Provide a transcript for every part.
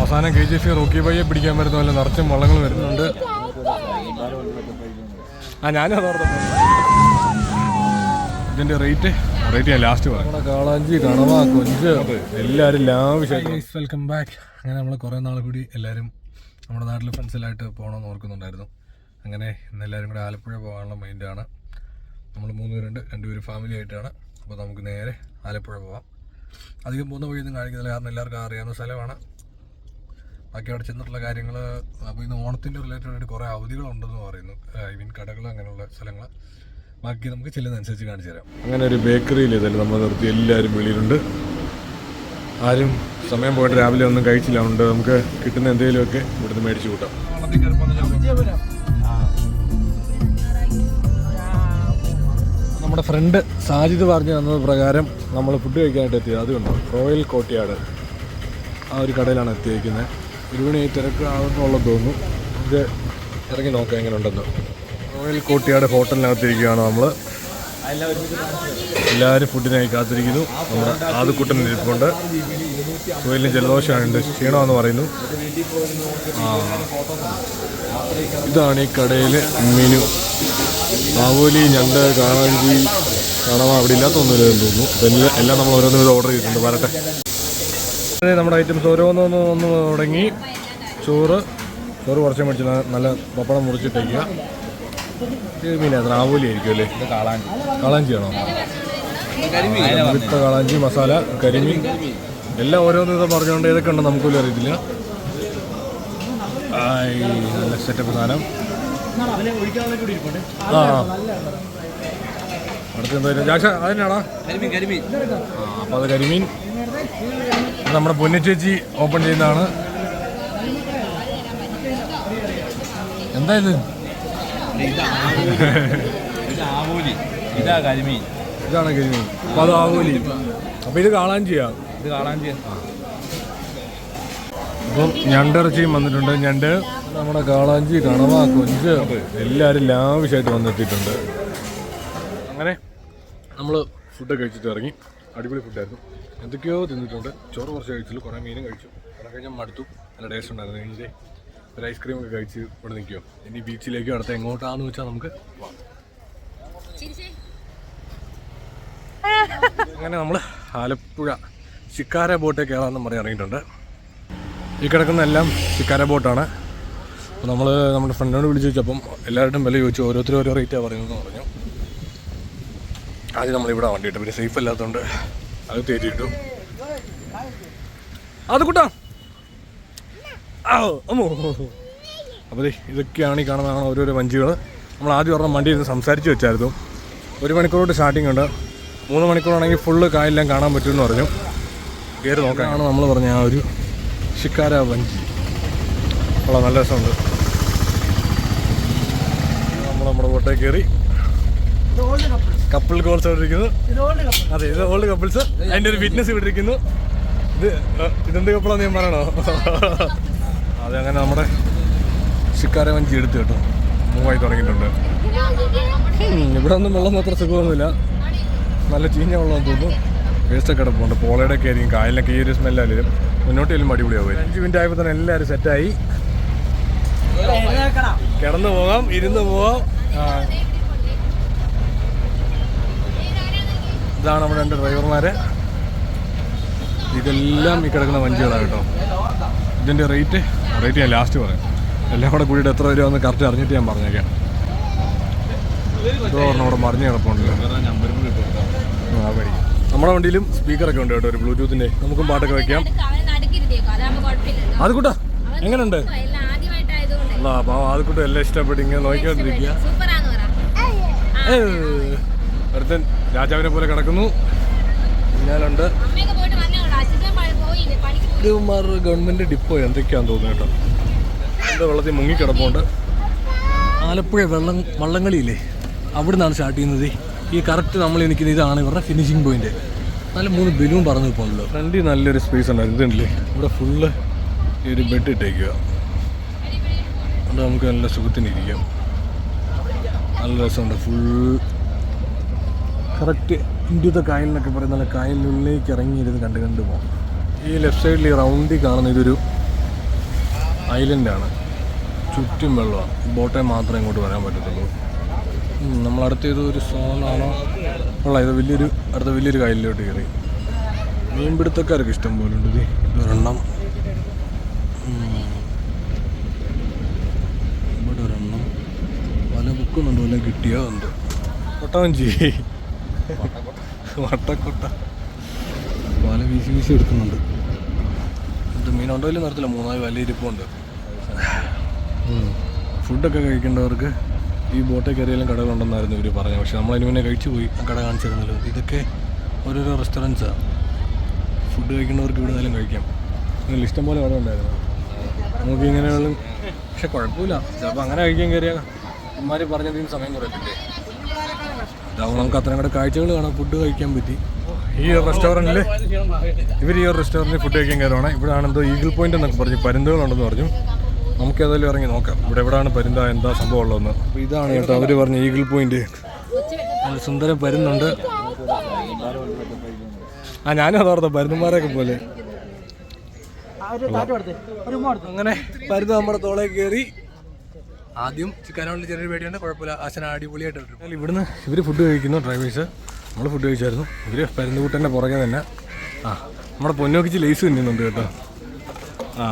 അവസാനം K G F Rocky ബൈയെ പിടിക്കാൻ വരുന്ന പോലെ നിറച്ചും വള്ളങ്ങൾ വരുന്നുണ്ട്. ആ ഞാനും അതോർത്ത ഇതിന്റെ റേറ്റ് റേറ്റ് ഞാൻ ലാസ്റ്റ് പറയാം. കാളാഞ്ചി കണവ കൊഞ്ച് എല്ലാവരും ലാവിഷായിട്ട് വെൽക്കം ബാക്ക് അങ്ങനെ നമ്മൾ കുറേ നാൾ കൂടി എല്ലാവരും നമ്മുടെ നാട്ടിലെ ഫ്രണ്ട്സിലായിട്ട് പോകണമെന്ന് ഓർക്കുന്നുണ്ടായിരുന്നു. അങ്ങനെ ഇന്ന് എല്ലാവരും കൂടെ ആലപ്പുഴ പോകാനുള്ള മൈൻഡാണ് നമ്മൾ മൂന്ന് പേരുണ്ട് രണ്ടുപേരും ഫാമിലി ആയിട്ടാണ്. അപ്പോൾ നമുക്ക് നേരെ ആലപ്പുഴ പോവാം. അധികം പോകുന്ന വഴിയൊന്നും കാണിക്കുന്നില്ല. കാരണം എല്ലാവർക്കും അറിയാവുന്ന സ്ഥലമാണ്. ബാക്കി അവിടെ ചെന്നിട്ടുള്ള കാര്യങ്ങൾ അപ്പോൾ ഇന്ന് ഓണത്തിന്റെ റിലേറ്റഡ് ആയിട്ട് കുറേ അവധികളുണ്ടെന്ന് പറയുന്നു. ഐ മീൻ കടകൾ അങ്ങനെയുള്ള സ്ഥലങ്ങൾ ബാക്കി നമുക്ക് ചെല്ലുന്നതനുസരിച്ച് കാണിച്ചു തരാം. അങ്ങനെ ഒരു ബേക്കറിയിൽ ഇതല്ല നമ്മൾ നിർത്തി. എല്ലാവരും വെളിയിലുണ്ട്. ആരും സമയം പോയിട്ട് രാവിലെ ഒന്നും കഴിച്ചില്ല. അതുകൊണ്ട് നമുക്ക് കിട്ടുന്ന എന്തെങ്കിലുമൊക്കെ ഇവിടുന്ന് മേടിച്ചു കൂട്ടാം. നമ്മുടെ ഫ്രണ്ട് സാജിദ് പറഞ്ഞു തന്നത് പ്രകാരം നമ്മൾ ഫുഡ് കഴിക്കാനായിട്ട് എത്തിയത്. അതുകൊണ്ട് റോയൽ കോട്ടിയാട് ആ ഒരു കടയിലാണ് എത്തിയിരിക്കുന്നത്. ഒരു മണി തിരക്ക് ആകുന്നുള്ളത് തോന്നുന്നു. നമുക്ക് ഇറങ്ങി നോക്കാം എങ്ങനെ ഉണ്ടെന്ന് റോയൽ കോട്ടിയാട് ഹോട്ടലിനകത്തിരിക്കുകയാണ് നമ്മൾ എല്ലാവരും ഫുഡിനായി കാത്തിരിക്കുന്നു. നമ്മുടെ ആദ്യക്കുട്ടൻ ഇരിപ്പുണ്ട്. സുഹേലിന് ജലദോഷമുണ്ട് ക്ഷീണമെന്ന് പറയുന്നു. ഇതാണ് ഈ കടയിലെ മെനു. ആവോലി ഞണ്ട് കാണാഞ്ചി കാണാൻ അവിടെ ഇല്ലാത്തൊന്നുമില്ലെന്ന് തോന്നുന്നു. എല്ലാം എല്ലാം നമ്മൾ ഓരോന്നും ഇത് ഓർഡർ ചെയ്തിട്ടുണ്ട്. വരട്ടെ. നമ്മുടെ ഐറ്റംസ് ഓരോന്നൊന്ന് ഒന്ന് തുടങ്ങി. ചോറ്. ചോറ് കുറച്ച് മേടിച്ച് നല്ല പപ്പടം മുറിച്ചിട്ടേക്കുക. ഇത് മീനാണ് ആവോലി ആയിരിക്കും അല്ലേ? കാളാഞ്ചിയാണോ വിത്ത കാളാഞ്ചി മസാല കരിമീൻ. എല്ലാം ഓരോന്ന് ഇത് പറഞ്ഞുകൊണ്ട് ഏതൊക്കെ ഉണ്ടെന്ന് നമുക്ക് പോലും അറിയത്തില്ല നല്ല സെറ്റപ്പ് സാധനം. ആ അടുത്ത് എന്തായാലും ജാക്ഷ കരിമീൻ ആ അപ്പം അത് കരിമീൻ. നമ്മുടെ പൊന്നിച്ചേച്ചി ഓപ്പൺ ചെയ്യുന്നതാണ്. എന്താ ഇത് ഇത്? ആവൂലി. ഇതാ കരിമീൻ. ഇതാണ് കരിമീൻ. അപ്പോൾ അത് ആവൂലി. അപ്പോൾ ഇത് കാളാഞ്ചിയാ ഇത് കാണാൻ ചെയ്യാം. അപ്പം ഞണ്ടിറച്ചിയും വന്നിട്ടുണ്ട്. ഞണ്ട് നമ്മുടെ കാളാഞ്ചി കണവ കൊഞ്ച് എല്ലാവരും ലാവിഷായിട്ട് വന്നെത്തിയിട്ടുണ്ട്. അങ്ങനെ നമ്മൾ ഫുഡ് കഴിച്ചിട്ട് ഇറങ്ങി. അടിപൊളി ഫുഡായിരുന്നു എന്തൊക്കെയോ തിന്നിട്ടുണ്ട്. ചോറ് കുറച്ച് കഴിച്ചുള്ളൂ കുറേ മീനും കഴിച്ചു. കുറേ കഴിഞ്ഞാൽ മടുത്തു. നല്ല ടേസ്റ്റ് ഉണ്ടായിരുന്നു. ഇതിന്റെ ഒരു ഐസ്ക്രീം ഒക്കെ കഴിച്ച് ഇവിടെ നിൽക്കുമോ ഇനി ബീച്ചിലേക്കോ അടുത്ത എങ്ങോട്ടാന്ന് വെച്ചാൽ നമുക്ക് അങ്ങനെ നമ്മൾ ആലപ്പുഴ ശിക്കാര ബോട്ട് കയറാമെന്നും പറഞ്ഞ് ഇറങ്ങിയിട്ടുണ്ട്. ഈ കിടക്കുന്ന എല്ലാം ശിക്കാര ബോട്ടാണ്. അപ്പോൾ നമ്മൾ നമ്മുടെ ഫ്രണ്ടിനോട് വിളിച്ച് ചോദിച്ചപ്പം എല്ലാവരുടെയും വില ചോദിച്ചു ഓരോരുത്തരും ഓരോ റേറ്റാണ് പറയുന്നതെന്ന് പറഞ്ഞു. ആദ്യം നമ്മളിവിടെ വണ്ടി ഇട്ടു പിന്നെ സേഫ് അല്ലാത്തതുകൊണ്ട് അത് തേറ്റിയിട്ടു അത് കൂട്ടാ. അപ്പോൾ ഇതൊക്കെയാണ് ഈ കാണുന്നതാണ് ഓരോരോ വഞ്ചികൾ നമ്മൾ ആദ്യം ഒരെണ്ണം വണ്ടി ഇരുന്ന് സംസാരിച്ച് വെച്ചായിരുന്നു. ഒരു മണിക്കൂറോട്ട് സ്റ്റാർട്ടിംഗ് ഉണ്ട്. മൂന്ന് മണിക്കൂറാണെങ്കിൽ ഫുള്ള് കായെല്ലാം കാണാൻ പറ്റുമെന്ന് പറഞ്ഞു. കയറി നോക്കാനാണ് നമ്മൾ പറഞ്ഞ ആ ഒരു ഷിക്കാര വഞ്ചി. ഉള്ള നല്ല രസമുണ്ട്. നമ്മൾ നമ്മുടെ ബോട്ടേ കയറി കപ്പിൾ കോൾസ് ഇരിക്കുന്നു. അതെ ഇത് ഓൾഡ് കപ്പിൾസ് അതിന്റെ ഒരു ഫിറ്റ്നസ് ഇവിടെ ഇരിക്കുന്നു. ഇത് ഇതെന്ത് കപ്പിളാന്ന് ഞാൻ പറയണോ? അതെ അങ്ങനെ നമ്മുടെ ഷിക്കാര വഞ്ചി എടുത്തു കേട്ടോ. മൂവായി തുടങ്ങിയിട്ടുണ്ട്. ഇവിടെ ഒന്നും വെള്ളം അത്ര സുഖമൊന്നുമില്ല. നല്ല ചീഞ്ഞ വെള്ളം തോന്നുന്നു. വേസ്റ്റ് ഒക്കെ കിടപ്പുണ്ട്. പോളയുടെ ഒക്കെ ആയിരിക്കും. കായലിനൊക്കെ ഈ ഒരു സ്മെല്ലായാലും മുന്നോട്ട് ചെല്ലുമ്പോൾ അടിപൊളിയാവും. അഞ്ച് മിനിറ്റ് ആയപ്പോൾ തന്നെ എല്ലാവരും സെറ്റായി കിടന്നു പോകാം ഇരുന്ന് പോകാം. ഇതാണ് നമ്മുടെ രണ്ട് ഡ്രൈവർമാര് ഇതെല്ലാം ഈ കിടക്കുന്ന വഞ്ചികളാണ് കേട്ടോ. ഇതിന്റെ റേറ്റ് റേറ്റ് ഞാൻ ലാസ്റ്റ് പറയാം. എല്ലാം കൂടെ കൂടിയിട്ട് എത്ര വരുമെന്ന് കറക്റ്റ് അറിഞ്ഞിട്ട് ഞാൻ പറഞ്ഞേക്കാം. ഇതോടെ പറഞ്ഞ മറിഞ്ഞ് കിടപ്പുണ്ടല്ലോ. നമ്മുടെ വണ്ടിയിലും സ്പീക്കറൊക്കെ ഉണ്ട് കേട്ടോ ഒരു ബ്ലൂടൂത്തിന്റെ നമുക്കും പാട്ടൊക്കെ വെക്കാം. അത് കൂട്ടാ എങ്ങനെയുണ്ട് അത് കൂട്ടം എല്ലാം ഇഷ്ടപ്പെട്ട് ഇങ്ങനെ നോക്കിക്കൊണ്ടിരിക്കുക. അടുത്ത രാജാവിനെ പോലെ കിടക്കുന്നു. പിന്നാലുണ്ട് അമ്മയൊക്കെ പോയിട്ട് വന്നോളൂ അച്ഛൻ ഇവന്മാർ ഗവൺമെന്റ് ഡിപ്പോ എന്തൊക്കെയാന്ന് തോന്നുന്നു കേട്ടോ. എന്റെ വെള്ളത്തിൽ മുങ്ങിക്കിടപ്പുണ്ട്. ആലപ്പുഴ വെള്ളം വള്ളംകളിയില്ലേ? അവിടെ നിന്നാണ് സ്റ്റാർട്ട് ചെയ്യുന്നത്. ഈ കറക്റ്റ് നമ്മൾ എനിക്കുന്ന ഇതാണ് ഇവരുടെ ഫിനിഷിംഗ് പോയിന്റ് നല്ല മൂന്ന് ബലൂൺ പറഞ്ഞു പോകുന്നുള്ളു ഫ്രണ്ടിൽ നല്ലൊരു സ്പേസ് ഉണ്ടായിരുന്നു. ഇതുണ്ടല്ലേ? ഇവിടെ ഫുള്ള് ഈ ഒരു ബെഡ് ഇട്ടേക്കുക. അവിടെ നമുക്ക് നല്ല സുഖത്തിന് ഇരിക്കാം. നല്ല രസമുണ്ട്. ഫുൾ കറക്റ്റ് ഇന്ത്യത്തെ കായലിനൊക്കെ പറയുന്ന കായലിനുള്ളിലേക്ക് ഇറങ്ങിയിരുന്ന് കണ്ട് കണ്ട് പോകാം. ഈ ലെഫ്റ്റ് സൈഡിൽ ഈ റൗണ്ടിൽ കാണുന്ന ഇതൊരു ഐലൻഡാണ് ചുറ്റും വെള്ളമാണ് ബോട്ടെ മാത്രമേ ഇങ്ങോട്ട് വരാൻ പറ്റത്തുള്ളൂ. നമ്മൾ നമ്മളടുത്ത ഇത് ഒരു സോണാണോ ഉള്ള ഇത് വലിയൊരു അടുത്ത വലിയൊരു കായലിലോട്ട് കയറി മീൻപിടുത്തക്കാർക്ക് ഇഷ്ടം പോലെ ഉണ്ട് ഇത്. ഇതൊരെണ്ണം. ഇവിടെ ഒരെണ്ണം. വല പൊക്കുന്നുണ്ട് വല്ല കിട്ടിയോ എന്തോ കൊട്ടവഞ്ചി വട്ടക്കൊട്ട. വല വീശി വീശി എടുക്കുന്നുണ്ട്. ഇത് മീനുണ്ടോ ഇല്ല നിർത്തില്ല. മൂന്നാൽ വല ഇരിപ്പുണ്ട്. ഉം. ഫുഡൊക്കെ കഴിക്കേണ്ടവർക്ക് ഈ ബോട്ടിൽ കയറിയാലും കടകളുണ്ടെന്നായിരുന്നു ഇവർ പറഞ്ഞത്. പക്ഷെ നമ്മളതിന് മുന്നേ കഴിച്ചു പോയി. കട കാണിച്ചിരുന്നല്ലോ. ഇതൊക്കെ ഓരോരോ റെസ്റ്റോറന്റ്സാണ് ഫുഡ് കഴിക്കേണ്ടവർക്ക് ഇവിടെ നിന്നാലും കഴിക്കാം. ഇതിൽ ഇഷ്ടം പോലെ കട ഉണ്ടായിരുന്നു. നമുക്ക് ഇങ്ങനെയുള്ള പക്ഷെ കുഴപ്പമില്ല. ചിലപ്പോൾ അങ്ങനെ കഴിക്കാൻ കയറിയാൽ ഇമാര് പറഞ്ഞതിന് സമയം കുറയത്തില്ലേ? ഇതാവുമ്പോൾ നമുക്ക് അത്രയും കൂടെ കാഴ്ചകൾ കാണാം. ഫുഡ് കഴിക്കാൻ പറ്റി. ഈ റെസ്റ്റോറന്റിൽ ഇവർ ഈ റെസ്റ്റോറന്റിൽ ഫുഡ് കഴിക്കാൻ കയറുവാണ്. ഇവിടെ എന്തോ ഈഗിൾ പോയിന്റ് എന്നൊക്കെ പറഞ്ഞു പരുന്തുകളുണ്ടെന്ന് പറഞ്ഞു. നമുക്ക് ഏതായാലും ഇറങ്ങി നോക്കാം. ഇവിടെ എവിടെയാണ് പരുന്ത എന്താ സംഭവം ഉള്ളതെന്ന്. അപ്പോൾ ഇതാണ് കേട്ടോ അവർ പറഞ്ഞ ഈഗിൾ പോയിന്റ് സുന്ദരം പരുന്നുണ്ട് ആ ഞാനും അതോർത്ത പരുന്നുമാരൊക്കെ പോലെ. അങ്ങനെ പരുന്ന് നമ്മുടെ തോളേ കയറി ആദ്യം ചിക്കനോണ്ട് ചെറിയൊരു പേടിയുണ്ട് കുഴപ്പമില്ല. അച്ഛൻ അടിപൊളിയായിട്ട് ഇട്ടു ഇവിടുന്ന് ഇവർ ഫുഡ് കഴിക്കുന്നു ഡ്രൈവേഴ്സ് നമ്മൾ ഫുഡ് കഴിച്ചായിരുന്നു. ഇവർ പരുന്തുകൂട്ടന്റെ പുറകെ തന്നെ. ആ നമ്മുടെ പൊന്നോക്കിച്ച് ലേസ് തിന്നുന്നുണ്ട് കേട്ടോ. ആ.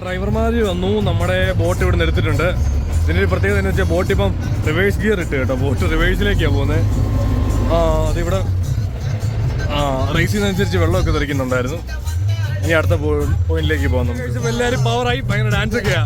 ഡ്രൈവർമാർ വന്നു നമ്മുടെ ബോട്ട് ഇവിടെ നിന്ന് എടുത്തിട്ടുണ്ട്. ഇതിനൊരു ഒരു പ്രത്യേകത എന്ന് വെച്ചാൽ ബോട്ട് ഇപ്പം റിവേഴ്സ് ഗിയർ ഇട്ട് കേട്ടോ. ബോട്ട് റിവേഴ്സിലേക്കാണ് പോകുന്നത് ആ അതിവിടെ ആ റേസ് ചെയ്യുന്നതനുസരിച്ച് വെള്ളമൊക്കെ തെറിക്കുന്നുണ്ടായിരുന്നു. ഇനി അടുത്ത പോയിന്റിലേക്ക് പോകാം നമുക്ക്. എല്ലാവരും പവറായി ഭയങ്കര ഡാൻസ് ഒക്കെയാ.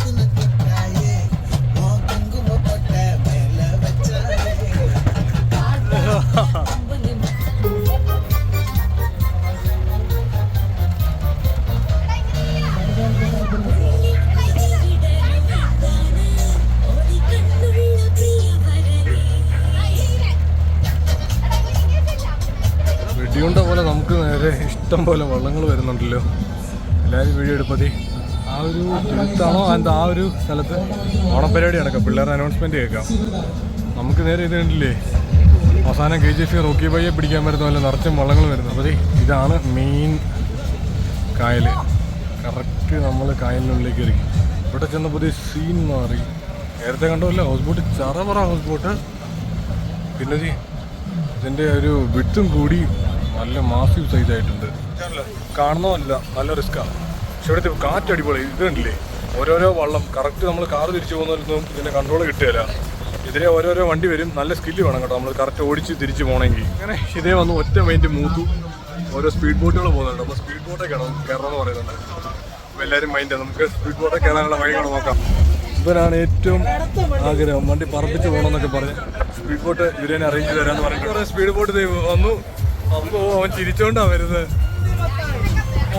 ഇഷ്ടം പോലെ വള്ളങ്ങൾ വരുന്നുണ്ടല്ലോ. എല്ലാവരും വീഡിയോ എടുപ്പതി. ആ ഒരു തിരുത്താണോ? എന്താ ആ ഒരു സ്ഥലത്ത് ഓണപ്പരിപാടി നടക്കാം. പിള്ളേരുടെ അനൗൺസ്മെന്റ് കേൾക്കാം. നമുക്ക് നേരെ ഇത് കണ്ടില്ലേ? അവസാനം കെ ജി എഫ് റോക്കി ബൈയെ പിടിക്കാൻ വരുന്ന പോലെ നിറച്ചും വള്ളങ്ങൾ വരുന്നു. അപ്പോൾ ഇതാണ് മെയിൻ കായൽ. കറക്റ്റ് നമ്മൾ കായലിനുള്ളിലേക്ക് കയറി ഇവിടെ ചെന്നപ്പോൾ പുതിയ സീൻ മാറി. നേരത്തെ കണ്ടല്ലോ ഹൗസ് ബോട്ട് ചറപറ ഹൗസ് ബോട്ട് പിന്നെ ഇതിന്റെ ഒരു വിട്ടും കൂടി നല്ല മാസീവ് സൈസ് ആയിട്ടുണ്ട്. കാണുന്നതല്ല നല്ല റിസ്ക്കാണ് പക്ഷെ ഇവിടുത്തെ കാറ്റ് അടിപൊളി ഇത് കണ്ടില്ലേ? ഓരോരോ വള്ളം കറക്റ്റ് നമ്മൾ കാർ തിരിച്ചു പോകുന്നതിലൊന്നും ഇതിന്റെ കൺട്രോൾ കിട്ടുകയില്ല ഇതിലെ ഓരോരോ വണ്ടി വരും നല്ല സ്കില്ല് വേണം കേട്ടോ. നമ്മൾ കറക്റ്റ് ഓടിച്ച് തിരിച്ചു പോകണമെങ്കിൽ അങ്ങനെ ഇതേ വന്ന് ഒറ്റ മൈൻഡ് മൂത്തു. ഓരോ സ്പീഡ് ബോട്ടുകൾ പോകുന്നുണ്ട്. അപ്പോൾ സ്പീഡ് ബോട്ടേ കയറണം കയറണം എന്ന് പറയുന്നുണ്ട്. അപ്പോൾ എല്ലാവരും മൈൻഡ് നമുക്ക് സ്പീഡ് ബോട്ടേ കയറാനുള്ള വഴികൾ നോക്കാം. ഇവരാണ് ഏറ്റവും ആഗ്രഹം. വണ്ടി പറപ്പിച്ച് പോകണമെന്നൊക്കെ പറഞ്ഞ് സ്പീഡ് ബോട്ട് ഇവരെ അറേഞ്ച് തരാന്ന് പറഞ്ഞു സ്പീഡ് ബോട്ട് വന്നു. അമ്പോ അവൻ ചിരിച്ചോണ്ടാ വരുന്നത്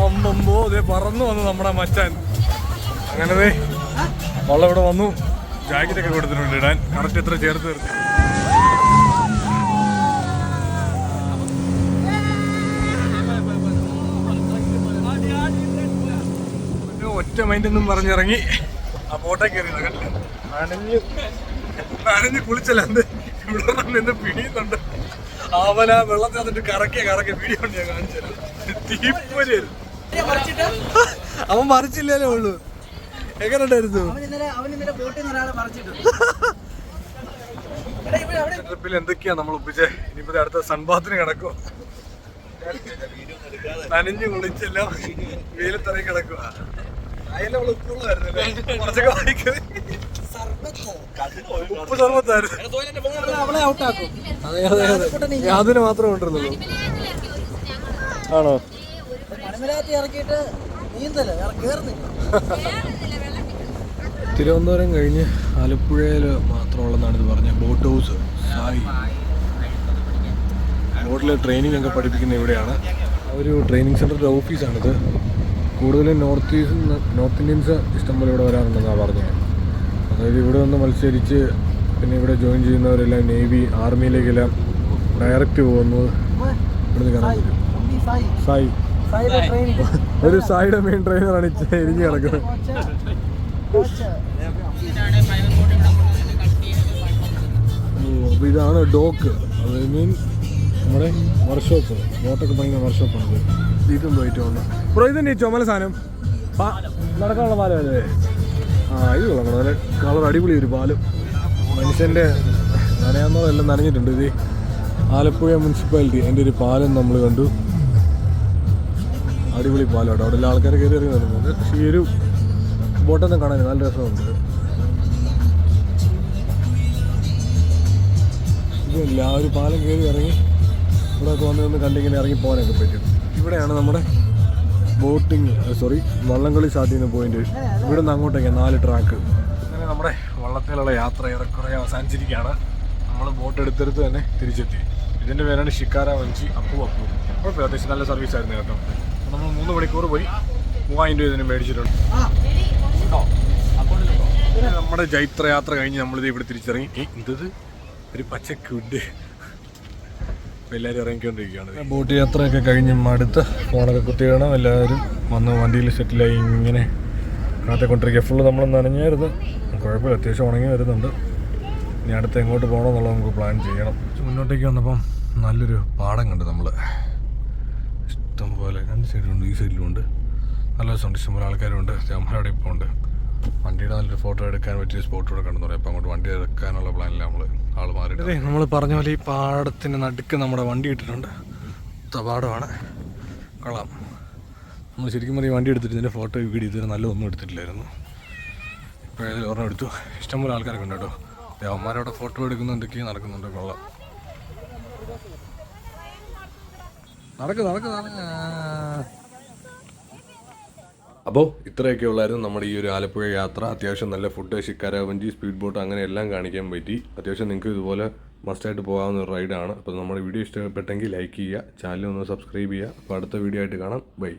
അമ്പമ്പോ ദേ പറന്നു വന്നു നമ്മുടെ മച്ചാൻ അങ്ങനെ വള്ളം ഇവിടെ വന്നു. ജാക്കറ്റ് ഒക്കെ കൊടുത്തിട്ടുണ്ട് ഇടാൻ. കറക്റ്റ് എത്ര ചേർത്ത് തീർത്തു ഒറ്റ മൈൻഡ് ഒന്നും പറഞ്ഞിറങ്ങി ആ ബോട്ടെ കയറി നനഞ്ഞ് നനഞ്ഞ് കുളിച്ചല്ല എന്ത് ഇവിടെ നിന്ന് പിടിയുന്നുണ്ട് അവന വെള്ളത്തിൽ വന്നിട്ട് കറക്കിയ കറക്കിയ വീഡിയോ ഉണ്ട് ഞാൻ കാണിച്ചത് തീപ്പൊരി അവൻ മറിച്ചില്ലല്ലേ ഉള്ളു. എങ്ങനെ ഉണ്ടായിരുന്നു ട്രിപ്പിൽ എന്തൊക്കെയാ നമ്മൾ ഒപ്പിച്ചേ? ഇനിയിപ്പോ അടുത്ത സൺബാത്തിന് കിടക്കും. നനഞ്ഞു കുളിച്ചെല്ലാം വെയിലത്തിറങ്ങി കിടക്കുക അതിലുള്ള ഉപ്പുള്ളതായിരുന്നല്ലേ കുറച്ചൊക്കെ വാങ്ങിക്കത് ഉപ്പ് സർവത്തായിരുന്നു അവളെ ഔട്ടാക്കും അതെ അതെ. അതെ അതിന് മാത്രമേ കൊണ്ടിരുന്നുള്ളൂ ആണോ? ഇറക്കിയിട്ട് നീന്തൽ തിരുവനന്തപുരം കഴിഞ്ഞ് ആലപ്പുഴയിൽ മാത്രമുള്ളതാണ് ഇത് പറഞ്ഞ ബോട്ട് ഹൗസ്. സായി. ബോട്ടിൽ ട്രെയിനിങ് ഒക്കെ പഠിപ്പിക്കുന്ന ഇവിടെയാണ്. ഒരു ട്രെയിനിങ് സെന്ററിന്റെ ഓഫീസാണിത്. കൂടുതലും നോർത്ത് ഈസ്റ്റ് നോർത്ത് ഇന്ത്യൻസ് ഇഷ്ടംപോലെ ഇവിടെ വരാറുണ്ടെന്നാണ് പറഞ്ഞത്. അതായത് ഇവിടെ നിന്ന് മത്സരിച്ച് പിന്നെ ഇവിടെ ജോയിൻ ചെയ്യുന്നവരെല്ലാം നേവി ആർമിയിലേക്കെല്ലാം ഡയറക്റ്റ് പോകുന്നത് ഇവിടുന്ന് കാണാൻ സായി. ഒരു സായിയുടെ മെയിൻ ട്രെയിനറാണ് എരിഞ്ഞു കിടക്കുന്നത്. അപ്പോൾ ഇതാണ് ഡോക്ക്. അത് മീൻ നമ്മുടെ വർക്ക്ഷോപ്പ് ബോട്ടൊക്കെ പണിയുന്ന വർക്ക്ഷോപ്പാണ് ഇത് ഇതും പോയിട്ടുണ്ട് ബ്രോ ഇതന്നെ ചുമല സാധനം. നടക്കാനുള്ള പാലമല്ലേ ആ നല്ല കളർ അടിപൊളി ഒരു പാലും. മനുഷ്യന്റെ എല്ലാം നനഞ്ഞിട്ടുണ്ട്. ഇത് ആലപ്പുഴ മുനിസിപ്പാലിറ്റി. എന്റെ ഒരു പാലം നമ്മൾ കണ്ടു. അടിപൊളി പാലമാണ് അവിടെ എല്ലാ ആൾക്കാർ കയറി ഇറങ്ങി നടക്കുന്നത് പക്ഷേ ഈ ഒരു ബോട്ടൊന്നും കാണാൻ നല്ല രസമുണ്ട്. ഇതില്ല ആ ഒരു പാലം കയറി ഇറങ്ങി ഇവിടെ ഒക്കെ വന്ന് കണ്ടിങ്ങനെ ഇറങ്ങി പോകാനൊക്കെ പറ്റും. ഇവിടെയാണ് നമ്മുടെ ബോട്ടിങ് സോറി വള്ളംകളി ചെയ്യുന്ന പോയിന്റ് ഇവിടെ നിന്ന് അങ്ങോട്ടേക്ക് നാല് ട്രാക്ക് അങ്ങനെ നമ്മുടെ വള്ളത്തിലുള്ള യാത്ര ഏറെക്കുറെ അവസാനിച്ചിരിക്കുകയാണ്. നമ്മൾ ബോട്ട് എടുത്തെടുത്ത് തന്നെ തിരിച്ചെത്തി. ഇതിന്റെ പേരാണ് ഷിക്കാര വഞ്ചി അപ്പു അപ്പു. കുഴപ്പമില്ല അത്യാവശ്യം നല്ല സർവീസ് ആയിരുന്നു കേട്ടോ. നമ്മൾ മൂന്ന് മണിക്കൂർ പോയി മൂവായിരം രൂപ ഇതിന് മേടിച്ചിട്ടുണ്ട്. നമ്മുടെ നമ്മുടെ ജൈത്രയാത്ര കഴിഞ്ഞ് നമ്മളിത് ഇവിടെ തിരിച്ചിറങ്ങി. ഇത് ഒരു പച്ച ഇറങ്ങിക്കൊണ്ടിരിക്കുകയാണ്. ബോട്ട് യാത്രയൊക്കെ കഴിഞ്ഞ് മടുത്ത് ഫോണൊക്കെ കുത്തി വേണം എല്ലാവരും വന്ന് വണ്ടിയിൽ സെറ്റിലായി ഇങ്ങനെ കാത്തിക്കൊണ്ടിരിക്കുക. ഫുള്ള് നമ്മൾ നനഞ്ഞായിരുന്നു. കുഴപ്പമില്ല അത്യാവശ്യം ഉണങ്ങി വരുന്നുണ്ട്. ഇനി അടുത്ത് എങ്ങോട്ട് പോകണം എന്നുള്ളത് നമുക്ക് പ്ലാൻ ചെയ്യണം. മുന്നോട്ടേക്ക് വന്നപ്പം നല്ലൊരു പാടം കണ്ട് നമ്മൾ ഇഷ്ടം പോലെ രണ്ട് സൈഡിലുണ്ട് ഈ സൈഡിലുണ്ട് നല്ല രസമുണ്ട്. ഇഷ്ടംപോലെ ആൾക്കാരുണ്ട്. അവിടെ ഇപ്പോൾ ഉണ്ട്. വണ്ടിയുടെ നല്ലൊരു ഫോട്ടോ എടുക്കാൻ പറ്റിയ സ്പോട്ട് ഇവിടെ കണ്ടെന്ന് പറയാം. അപ്പോൾ അങ്ങോട്ട് വണ്ടി എടുക്കാനുള്ള പ്ലാനില്ല നമ്മൾ ആൾ മാറി നമ്മൾ പറഞ്ഞ പോലെ ഈ പാടത്തിന് നടുക്ക് നമ്മുടെ വണ്ടി ഇട്ടിട്ടുണ്ട്. പാടമാണ് കൊള്ളാം. നമ്മൾ ശരിക്കും പറഞ്ഞാൽ വണ്ടി എടുത്തിട്ട് ഇതിന്റെ ഫോട്ടോ വീഡിയോ ഇതുവരെ നല്ലതൊന്നും എടുത്തിട്ടില്ലായിരുന്നു. ഇപ്പോൾ ഏതായാലും ഒരെണ്ണം എടുത്തു. ഇഷ്ടംപോലെ ആൾക്കാരൊക്കെ ഉണ്ട് കേട്ടോ. ദേ അവന്മാരവിടെ ഫോട്ടോ എടുക്കുന്ന എന്തൊക്കെയോ നടക്കുന്നുണ്ട്. കൊള്ളാം. നടക്ക് നടക്ക് നടക്ക്. അപ്പോൾ ഇത്രയൊക്കെ ഉള്ളായിരുന്നു നമ്മുടെ ഈ ഒരു ആലപ്പുഴ യാത്ര. അത്യാവശ്യം നല്ല ഫുഡ് ശിക്കാര വഞ്ചി സ്പീഡ് ബോട്ട് അങ്ങനെ എല്ലാം കാണിക്കാൻ പറ്റി. അത്യാവശ്യം നിങ്ങൾക്ക് ഇതുപോലെ മസ്റ്റായിട്ട് പോകാവുന്ന ഒരു റൈഡാണ് അപ്പോൾ നമ്മുടെ വീഡിയോ ഇഷ്ടപ്പെട്ടെങ്കിൽ ലൈക്ക് ചെയ്യുക ചാനൽ ഒന്ന് സബ്സ്ക്രൈബ് ചെയ്യുക. അപ്പോൾ അടുത്ത വീഡിയോ ആയിട്ട് കാണാം. ബൈ